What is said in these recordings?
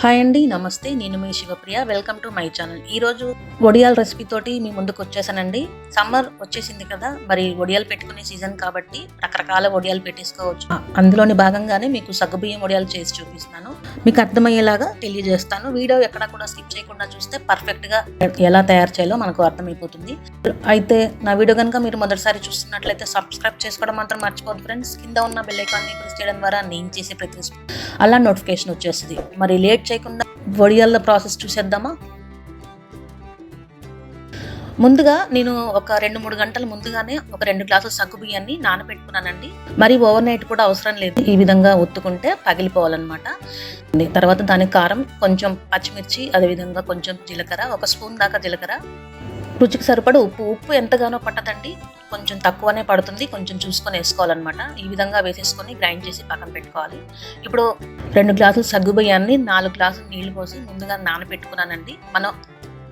Hi అండి నమస్తే. నేను మీ Shivapriya. Welcome to my channel ఈ రోజు వడియాల రెసిపీ తోటి మీ ముందుకు వచ్చేసానండి. సమ్మర్ వచ్చేసింది కదా మరి వడియాలు పెట్టుకునే సీజన్ కాబట్టి రకరకాల వడియాలు పెట్టేసుకోవచ్చు. అందులోని భాగంగానే మీకు సగ్గుబియ్యం వడియాలు చేసి చూపిస్తాను. మీకు అర్థమయ్యేలాగా తెలియజేస్తాను. వీడియో ఎక్కడ కూడా స్కిప్ చేయకుండా చూస్తే పర్ఫెక్ట్గా ఎలా తయారు చేయాలో మనకు అర్థమైపోతుంది. అయితే నా వీడియో కనుక మీరు మొదటిసారి చూస్తున్నట్లయితే సబ్స్క్రైబ్ చేసుకోవడం మాత్రం మర్చిపోదు ఫ్రెండ్స్ కింద ఉన్న బెల్ ఐకాన్ని ప్రెస్ చేయడం ద్వారా నేను చేసే ప్రతి అలా నోటిఫికేషన్ వచ్చేస్తుంది. మరి లేట్ చేయకుండా వడియాల ప్రాసెస్ చూసేద్దామా? ముందుగా నేను ఒక రెండు మూడు గంటల ముందుగానే ఒక రెండు గ్లాసులు సగ్గు బియ్యాన్ని నానబెట్టుకున్నానండి. మరి ఓవర్ నైట్ కూడా అవసరం లేదు. ఈ విధంగా ఒత్తుకుంటే పగిలిపోవాలన్నమాట. తర్వాత దానికి కారం కొంచెం పచ్చిమిర్చి అదేవిధంగా కొంచెం జీలకర్ర ఒక స్పూన్ దాకా జీలకర్ర. రుచికి సరిపడ ఉప్పు. ఉప్పు ఎంతగానో పట్టదండి. కొంచెం తక్కువనే పడుతుంది. కొంచెం చూసుకొని వేసుకోవాలన్నమాట. ఈ విధంగా వేసేసుకొని గ్రైండ్ చేసి పక్కన పెట్టుకోవాలి. ఇప్పుడు రెండు గ్లాసులు సగ్గు బియ్యాన్ని నాలుగు గ్లాసులు నీళ్ళు పోసి ముందుగా నానబెట్టుకున్నానండి. మనం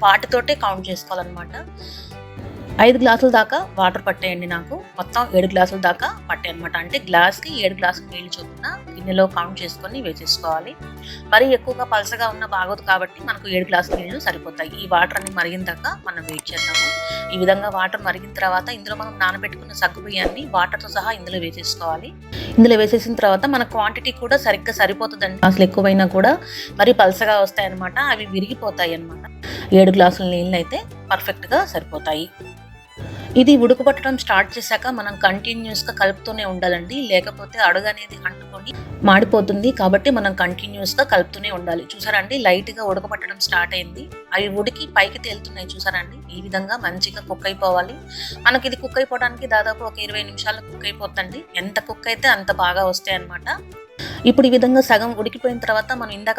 పాటతోటే కౌంట్ చేసుకోవాలన్నమాట. ఐదు గ్లాసుల దాకా వాటర్ పట్టాయండి నాకు. మొత్తం ఏడు గ్లాసుల దాకా పట్టాయి అనమాట అంటే గ్లాస్కి ఏడు గ్లాసులు నీళ్ళు చొప్పున గిన్నెలో కౌంట్ చేసుకొని వేసేసుకోవాలి. మరి ఎక్కువగా పలసగా ఉన్న బాగోదు కాబట్టి మనకు ఏడు గ్లాసుల నీళ్ళు సరిపోతాయి. ఈ వాటర్ అన్ని మరిగిన దాకా మనం వెయిట్ చేద్దాము. ఈ విధంగా వాటర్ మరిగిన తర్వాత ఇందులో మనం నానబెట్టుకున్న సగ్గు బియ్యాన్ని వాటర్తో సహా ఇందులో వేసేసుకోవాలి. ఇందులో వేసేసిన తర్వాత మన క్వాంటిటీ కూడా సరిగ్గా సరిపోతుందండి. అసలు ఎక్కువైనా కూడా మరి పలసగా వస్తాయన్నమాట. అవి విరిగిపోతాయి అనమాట ఏడు గ్లాసుల నీళ్ళు అయితే పర్ఫెక్ట్గా సరిపోతాయి. ఇది ఉడకబట్టడం స్టార్ట్ చేశాక మనం కంటిన్యూస్గా కలుపుతూనే ఉండాలండి. లేకపోతే అడుగు అనేది అంటుకొని మాడిపోతుంది. కాబట్టి మనం కంటిన్యూస్గా కలుపుతూనే ఉండాలి. చూసారండి లైట్గా ఉడకబట్టడం స్టార్ట్ అయింది. అవి ఉడికి పైకి తేలుతున్నాయి చూసారండి ఈ విధంగా మంచిగా కుక్ అయిపోవాలి. మనకి ఇది కుక్ అయిపోవడానికి దాదాపు ఒక ఇరవై నిమిషాలు కుక్ అయిపోతుంది ఎంత కుక్ అయితే అంత బాగా వస్తాయి అనమాట ఇప్పుడు ఈ విధంగా సగం ఉడికిపోయిన తర్వాత మనం ఇందాక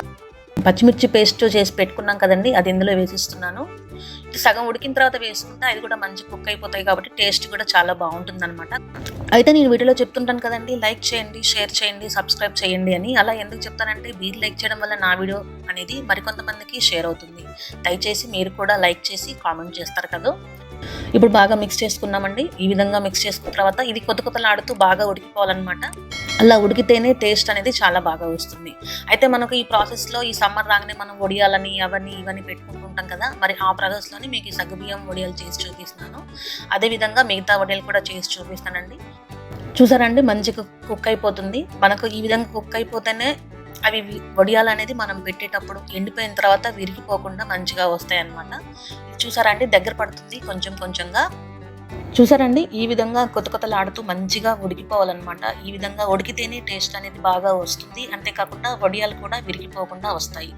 పచ్చిమిర్చి పేస్ట్ చేసి పెట్టుకున్నాం కదండి. అది ఇందులో వేసిస్తున్నాను. సగం ఉడికిన తర్వాత వేసుకుంటే అది కూడా మంచి కుక్ అయిపోతాయి కాబట్టి టేస్ట్ కూడా చాలా బాగుంటుంది అనమాట అయితే నేను వీడియోలో చెప్తుంటాను కదండి లైక్ చేయండి షేర్ చేయండి సబ్స్క్రైబ్ చేయండి అని. అలా ఎందుకు చెప్తానంటే మీరు లైక్ చేయడం వల్ల నా వీడియో అనేది మరికొంతమందికి షేర్ అవుతుంది. దయచేసి మీరు కూడా లైక్ చేసి కామెంట్ చేస్తారు కదా. ఇప్పుడు బాగా మిక్స్ చేసుకున్నామండి. ఈ విధంగా మిక్స్ చేసుకున్న తర్వాత ఇది కొత్త కొత్తలాడుతూ బాగా ఉడికిపోవాలన్నమాట. అలా ఉడికితేనే టేస్ట్ అనేది చాలా బాగా వస్తుంది. అయితే మనకు ఈ ప్రాసెస్లో ఈ సమ్మర్ రాగానే మనం వడియాలని అవన్నీ ఇవన్నీ పెట్టుకుంటాం ఉంటాం కదా. మరి ఆ ప్రాసెస్లోని మీకు ఈ సగ్గుబియ్యం వడియాలు చేసి చూపిస్తున్నాను. అదేవిధంగా మిగతా వడియాలు కూడా చేసి చూపిస్తానండి. చూసారండి? మంచిగా కుక్ అయిపోతుంది. మనకు ఈ విధంగా కుక్ అయిపోతేనే అవి వడియాలు అనేది మనం పెట్టేటప్పుడు ఎండిపోయిన తర్వాత విరిగిపోకుండా మంచిగా వస్తాయి అన్నమాట చూసారండి దగ్గర పడుతుంది. కొంచెం కొంచెంగా చూసారండి? ఈ విధంగా కొత్త కొత్తలాడుతూ మంచిగా ఉడికిపోవాలన్నమాట. ఈ విధంగా ఉడికితేనే టేస్ట్ అనేది బాగా వస్తుంది. అంతేకాకుండా వడియాలు కూడా విరిగిపోకుండా వస్తాయి.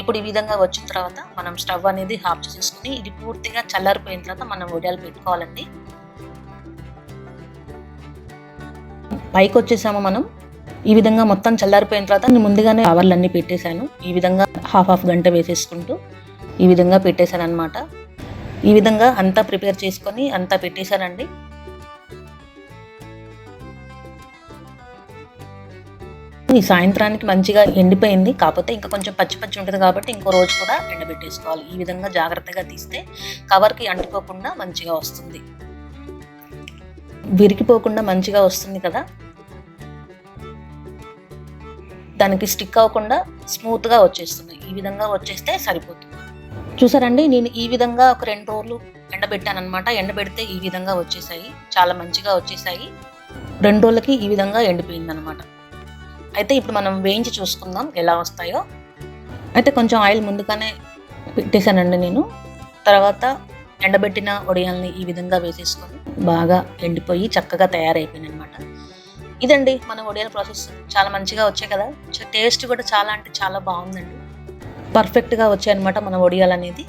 ఇప్పుడు ఈ విధంగా వచ్చిన తర్వాత మనం స్టవ్ అనేది ఆఫ్ చేసేసుకుని ఇది పూర్తిగా చల్లారిపోయిన తర్వాత మనం వడియాలు పెట్టుకోవాలండి. పైకి వచ్చేసాము మనం. ఈ విధంగా మొత్తం చల్లారిపోయిన తర్వాత నేను ముందుగానే అవర్లన్నీ పెట్టేశాను. ఈ విధంగా హాఫ్ హాఫ్ గంట వేసేసుకుంటూ ఈ విధంగా పెట్టేశాను అనమాట ఈ విధంగా అంతా ప్రిపేర్ చేసుకొని అంతా పెట్టేశానండి. ఈ సాయంత్రానికి మంచిగా ఎండిపోయింది. కాకపోతే ఇంకా కొంచెం పచ్చి పచ్చి ఉంటుంది కాబట్టి ఇంకో రోజు కూడా ఎండబెట్టేసుకోవాలి. ఈ విధంగా జాగ్రత్తగా తీస్తే కవర్కి అంటుకోకుండా మంచిగా వస్తుంది. విరిగిపోకుండా మంచిగా వస్తుంది కదా. దానికి స్టిక్ అవ్వకుండా స్మూత్గా వచ్చేస్తుంది. ఈ విధంగా వచ్చేస్తే సరిపోతుంది. చూసారండి నేను ఈ విధంగా ఒక రెండు రోజులు ఎండబెట్టాను అనమాట ఎండబెడితే ఈ విధంగా వచ్చేసాయి. చాలా మంచిగా వచ్చేసాయి. రెండు రోజులకి ఈ విధంగా ఎండిపోయింది అనమాట అయితే ఇప్పుడు మనం వేయించి చూసుకుందాం ఎలా వస్తాయో. అయితే కొంచెం ఆయిల్ ముందుగానే పెట్టేశానండి నేను. తర్వాత ఎండబెట్టిన వడియాల్ని ఈ విధంగా వేసేసుకొని బాగా ఎండిపోయి చక్కగా తయారైపోయింది అనమాట ఇదండి మన వడియాల ప్రాసెస్. చాలా మంచిగా వచ్చాయి కదా. టేస్ట్ కూడా చాలా అంటే చాలా బాగుందండి. పర్ఫెక్ట్గా వచ్చాయి అనమాట మన వడియాలు అనేది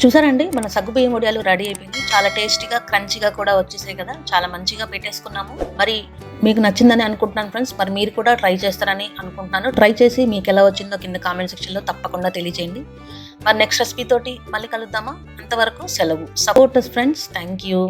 చూసారండి? మన సగ్గుబియ్యం వడియాలు రెడీ అయిపోయింది చాలా టేస్టీగా క్రంచిగా కూడా వచ్చేసాయి కదా. చాలా మంచిగా పెట్టేసుకున్నాము. మరి మీకు నచ్చిందని అనుకుంటున్నాను ఫ్రెండ్స్. మరి మీరు కూడా ట్రై చేస్తారని అనుకుంటున్నాను. ట్రై చేసి మీకు ఎలా వచ్చిందో కింద కామెంట్ సెక్షన్లో తప్పకుండా తెలియజేయండి. మరి నెక్స్ట్ రెసిపీ తోటి మళ్ళీ కలుద్దామా? అంతవరకు సెలవు. Supporters friends. Thank you.